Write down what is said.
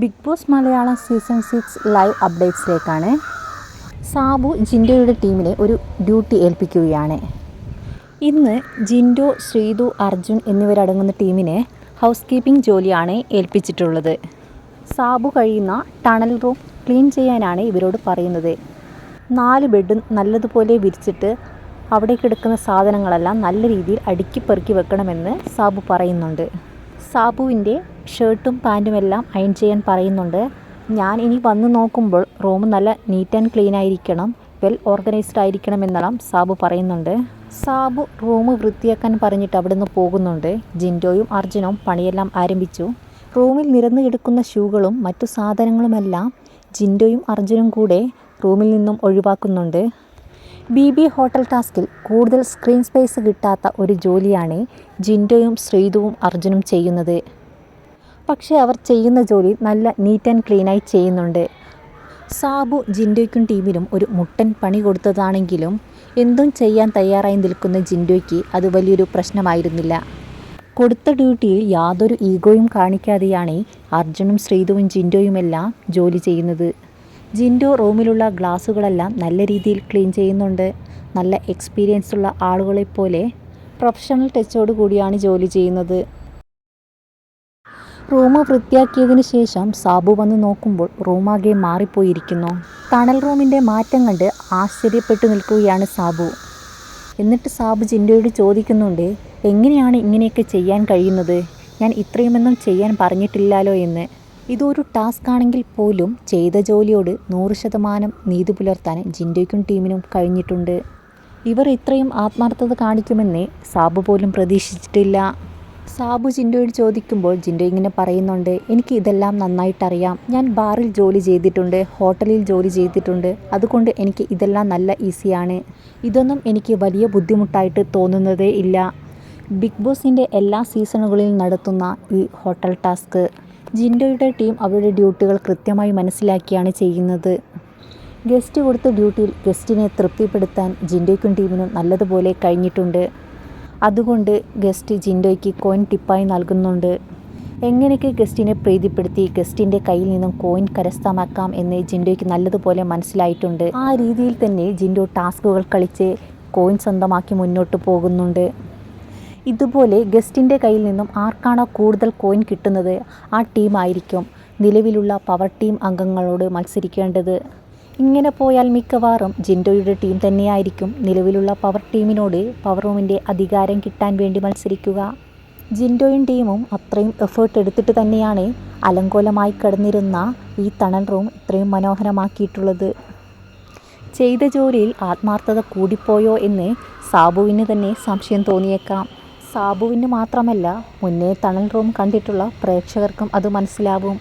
Bigg Boss Malayalam season six live അപ്ഡേറ്റ്സിലേക്കാണ് Sabu ജിൻഡോയുടെ ടീമിനെ ഒരു ഡ്യൂട്ടി ഏൽപ്പിക്കുകയാണ്. ഇന്ന് ജിൻഡോ ശ്രീതു അർജുൻ എന്നിവരടങ്ങുന്ന ടീമിനെ ഹൗസ് കീപ്പിംഗ് ജോലിയാണ് ഏൽപ്പിച്ചിട്ടുള്ളത്. സാബു കഴിയുന്ന ടണൽ റൂം ക്ലീൻ ചെയ്യാനാണ് ഇവരോട് പറയുന്നത്. നാല് ബെഡും നല്ലതുപോലെ വിരിച്ചിട്ട് അവിടെ കിടക്കുന്ന സാധനങ്ങളെല്ലാം നല്ല രീതിയിൽ അടുക്കി പെറുക്കി വെക്കണമെന്ന് സാബു പറയുന്നുണ്ട്. സാബുവിന്റെ ഷർട്ടും പാന്റും എല്ലാം അയൺ ചെയ്യാൻ പറയുന്നുണ്ട്. ഞാൻ ഇനി വന്ന് നോക്കുമ്പോൾ റൂം നല്ല നീറ്റ് ആൻഡ് ക്ലീൻ ആയിരിക്കണം വെൽ ഓർഗനൈസ്ഡ് ആയിരിക്കണം എന്നെല്ലാം സാബു പറയുന്നുണ്ട്. സാബു റൂം വൃത്തിയാക്കാൻ പറഞ്ഞിട്ട് അവിടുന്ന് പോകുന്നുണ്ട്. ജിൻഡോയും അർജുനും പണിയെല്ലാം ആരംഭിച്ചു. റൂമിൽ നിരന്നു കിടക്കുന്ന ഷൂകളും മറ്റു സാധനങ്ങളുമെല്ലാം ജിൻഡോയും അർജുനും കൂടെ റൂമിൽ നിന്നും ഒഴിവാക്കുന്നുണ്ട്. ബി ബി ഹോട്ടൽ ടാസ്കിൽ കൂടുതൽ സ്ക്രീൻ സ്പേസ് കിട്ടാത്ത ഒരു ജോലിയാണ് ജിൻഡോയും ശ്രീതുവും അർജുനും ചെയ്യുന്നത്. പക്ഷേ അവർ ചെയ്യുന്ന ജോലി നല്ല നീറ്റ് ആൻഡ് ക്ലീനായി ചെയ്യുന്നുണ്ട്. സാബു ജിൻഡോയ്ക്കും ടീമിനും ഒരു മുട്ടൻ പണി കൊടുത്തതാണെങ്കിലും എന്തും ചെയ്യാൻ തയ്യാറായി നിൽക്കുന്ന ജിൻഡോയ്ക്ക് അത് വലിയൊരു പ്രശ്നമായിരുന്നില്ല. കൊടുത്ത ഡ്യൂട്ടിയിൽ യാതൊരു ഈഗോയും കാണിക്കാതെയാണ് അർജുനും ശ്രീതുവും ജിൻഡോയുമെല്ലാം ജോലി ചെയ്യുന്നത്. ജിൻഡോ റൂമിലുള്ള ഗ്ലാസ്സുകളെല്ലാം നല്ല രീതിയിൽ ക്ലീൻ ചെയ്യുന്നുണ്ട്. നല്ല എക്സ്പീരിയൻസ് ഉള്ള ആളുകളെപ്പോലെ പ്രൊഫഷണൽ ടച്ചോട് കൂടിയാണ് ജോലി ചെയ്യുന്നത്. റൂം വൃത്തിയാക്കിയതിനു ശേഷം സാബു വന്ന് നോക്കുമ്പോൾ റൂമാകെ മാറിപ്പോയിരിക്കുന്നു. തണൽ റൂമിന്റെ മാറ്റം കണ്ട് ആശ്ചര്യപ്പെട്ടു നിൽക്കുകയാണ് സാബു. എന്നിട്ട് സാബു ജിൻഡോയോട് ചോദിക്കുന്നുണ്ട് എങ്ങനെയാണ് ഇങ്ങനെയൊക്കെ ചെയ്യാൻ കഴിയുന്നത്? ഞാൻ ഇത്രയുമൊന്നും ചെയ്യാൻ പറഞ്ഞിട്ടില്ലല്ലോ എന്ന്. ഇതൊരു ടാസ്ക് ആണെങ്കിൽ പോലും ചെയ്ത ജോലിയോട് നൂറ് ശതമാനം നീതി പുലർത്താൻ ജിൻഡോയ്ക്കും ടീമിനും കഴിഞ്ഞിട്ടുണ്ട്. ഇവർ ഇത്രയും ആത്മാർത്ഥത കാണിക്കുമെന്നേ സാബു പോലും പ്രതീക്ഷിച്ചിട്ടില്ല. സാബു ജിൻഡോയോട് ചോദിക്കുമ്പോൾ ജിൻഡോ ഇങ്ങനെ പറയുന്നുണ്ട് എനിക്ക് ഇതെല്ലാം നന്നായിട്ടറിയാം. ഞാൻ ബാറിൽ ജോലി ചെയ്തിട്ടുണ്ട് ഹോട്ടലിൽ ജോലി ചെയ്തിട്ടുണ്ട്. അതുകൊണ്ട് എനിക്ക് ഇതെല്ലാം നല്ല ഈസിയാണ്. ഇതൊന്നും എനിക്ക് വലിയ ബുദ്ധിമുട്ടായിട്ട് തോന്നുന്നതേ ഇല്ല. ബിഗ് ബോസിന്റെ എല്ലാ സീസണുകളിലും നടത്തുന്ന ഈ ഹോട്ടൽ ടാസ്ക്. ജിൻഡോയുടെ ടീം അവരുടെ ഡ്യൂട്ടികൾ കൃത്യമായി മനസ്സിലാക്കിയാണ് ചെയ്യുന്നത്. ഗസ്റ്റ് കൊടുത്ത ഡ്യൂട്ടിയിൽ ഗസ്റ്റിനെ തൃപ്തിപ്പെടുത്താൻ ജിൻഡോയ്ക്കും ടീമിനും നല്ലതുപോലെ കഴിഞ്ഞിട്ടുണ്ട്. അതുകൊണ്ട് ഗസ്റ്റ് ജിൻഡോയ്ക്ക് കോയിൻ ടിപ്പായി നൽകുന്നുണ്ട്. എങ്ങനെയൊക്കെ ഗസ്റ്റിനെ പ്രീതിപ്പെടുത്തി ഗസ്റ്റിന്റെ കയ്യിൽ നിന്നും കോയിൻ കരസ്ഥമാക്കാം എന്ന് ജിൻഡോയ്ക്ക് നല്ലതുപോലെ മനസ്സിലായിട്ടുണ്ട്. ആ രീതിയിൽ തന്നെ ജിൻഡോ ടാസ്കുകൾ കളിച്ച് കോയിൻ സ്വന്തമാക്കി മുന്നോട്ട് പോകുന്നുണ്ട്. ഇതുപോലെ ഗസ്റ്റിന്റെ കയ്യിൽ നിന്നും ആർക്കാണോ കൂടുതൽ കോയിൻ കിട്ടുന്നത്? ആ ടീമായിരിക്കും നിലവിലുള്ള പവർ ടീം അംഗങ്ങളോട് മത്സരിക്കേണ്ടത്. ഇങ്ങനെ പോയാൽ മിക്കവാറും ജിൻഡോയുടെ ടീം തന്നെയായിരിക്കും. നിലവിലുള്ള പവർ ടീമിനോട് പവർ റൂമിന്റെ അധികാരം കിട്ടാൻ വേണ്ടി മത്സരിക്കുക. ജിൻഡോയും ടീമും അത്രയും എഫേർട്ട് എടുത്തിട്ട് തന്നെയാണ് അലങ്കോലമായി കിടന്നിരുന്ന ഈ തണൽ റൂം ഇത്രയും മനോഹരമാക്കിയിട്ടുള്ളത്. ചെയ്ത ജോലിയിൽ ആത്മാർത്ഥത കൂടിപ്പോയോ എന്ന് സാബുവിന് തന്നെ സംശയം തോന്നിയേക്കാം. സാബുവിന് മാത്രമല്ല മുന്നേ തണൽ റൂം കണ്ടിട്ടുള്ള പ്രേക്ഷകർക്കും അത് മനസ്സിലാവും.